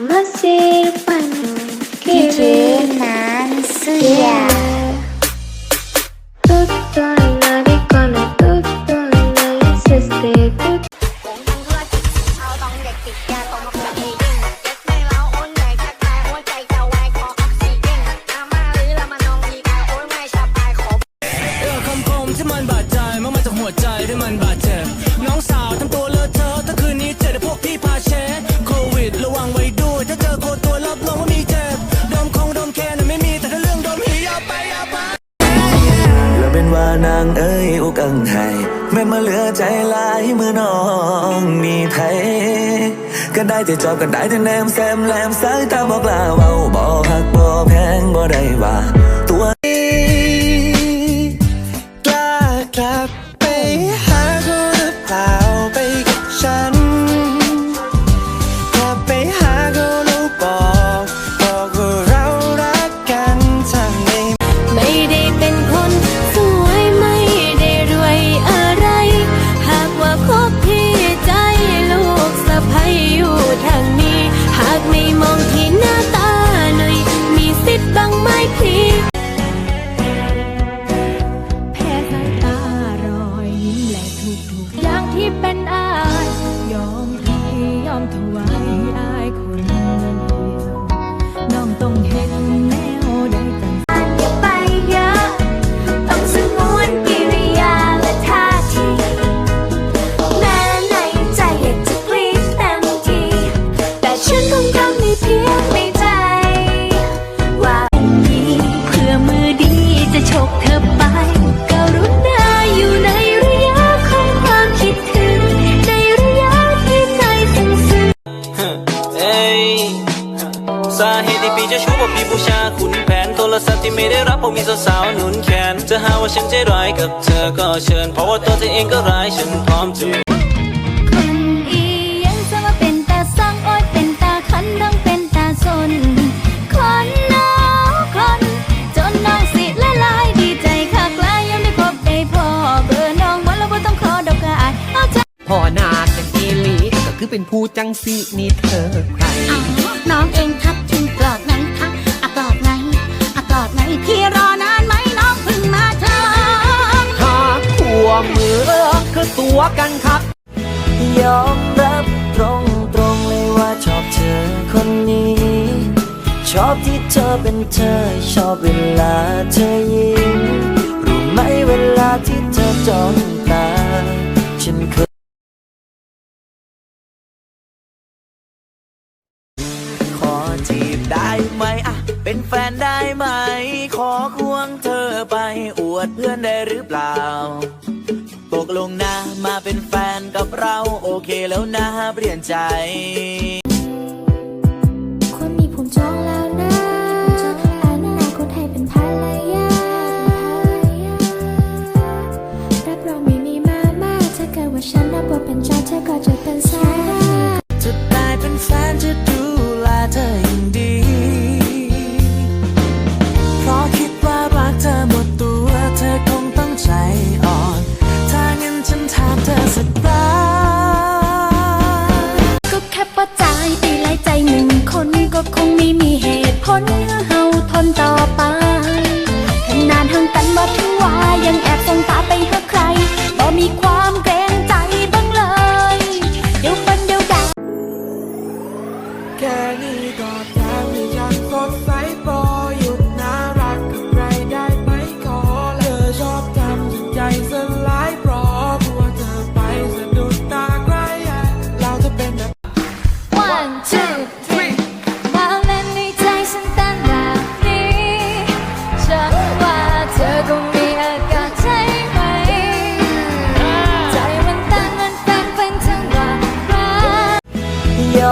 Masih panas DJ Nansuya Tutto alla ricola, tutto alla insiste, tutto ผมทำธุรกิจเทาต้องเด็กติดยาต้องมาคุยเองเด็กไม่เล้าโอนใหญ่ทักทายหัวใจจะแหวกขอออกซิเจนอามาหรือละมันนองดีกายโอนไม่ชอบายขอเออคำคมที่มันบาดใจมันมาจากหัวใจที่มันบาดเจ็บน้องสาวทำตัวานางเอ้ยอุกังไห้แม่มาเหลือใจลายมือน้องมีไผก็ได้แต่จอบก็ได้แต่แนมแซมแลมสายตาบอกลาเว้าบ่หักบ่แพงบ่ได้ว่าตัวนี้กล้ากลับ สาเหตุที่พี่จะชู้เพราะพี่บูชาคุณแผนโทรศัพท์ที่ไม่ได้รับเพราะมีสาวๆหนุนแขนจะหาว่าฉันใจร้ายกับเธอก็เชิญ เพราะว่าตัวเธอเองก็ร้ายฉันพร้อมจะ ลีก็คือเป็นผู้จังสีนี่เธอใครเอาน้องเองทักถึงกรอบไหนคะอะกรอบไหนอะกรอบไหนพี่รอนานไหมน้องเพิ่งมาเธอหากขัวมือคือตัวกันครับยอมรับตรงตรงๆเลยว่าชอบเธอคนนี้ ชอบที่เธอเป็นเธอ ชอบเวลาเธอยิ้มรู้ไหมเวลาที่เธอจ้องตา เป็นแฟนได้ไหม ขอควงเธอไปอวดเพื่อนได้หรือเปล่า ตกลงนะมาเป็นแฟนกับเราโอเคแล้วนะเปลี่ยนใจ คนมีผมจองแล้วนะอนาคตให้เป็นภรรยารับรองไม่มีมาม่าถ้าเกิดว่าฉันรับบทเป็นจอร์จเธอก็จะเป็นสายจะได้เป็นแฟนจะดูแลเธออย่างดี ยังแอบส่งตาไปหาใครบ่มีความเกรงใจบ้างเลย เดี๋ยวปันเดี๋ยวดาแค่นี้ก็ทำให้ฉันสดใส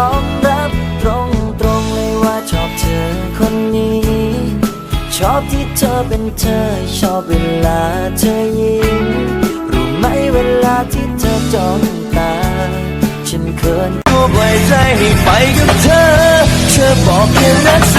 อมรับตรงตรงๆเลยว่าชอบเธอคนนี้ ชอบที่เธอเป็นเธอ ชอบเวลาเธอยิ้มรู้ไหมเวลาที่เธอจ้องตา ฉันเขินตัวปล่อยใจให้ไปกับเธอ เธอบอกแค่รักส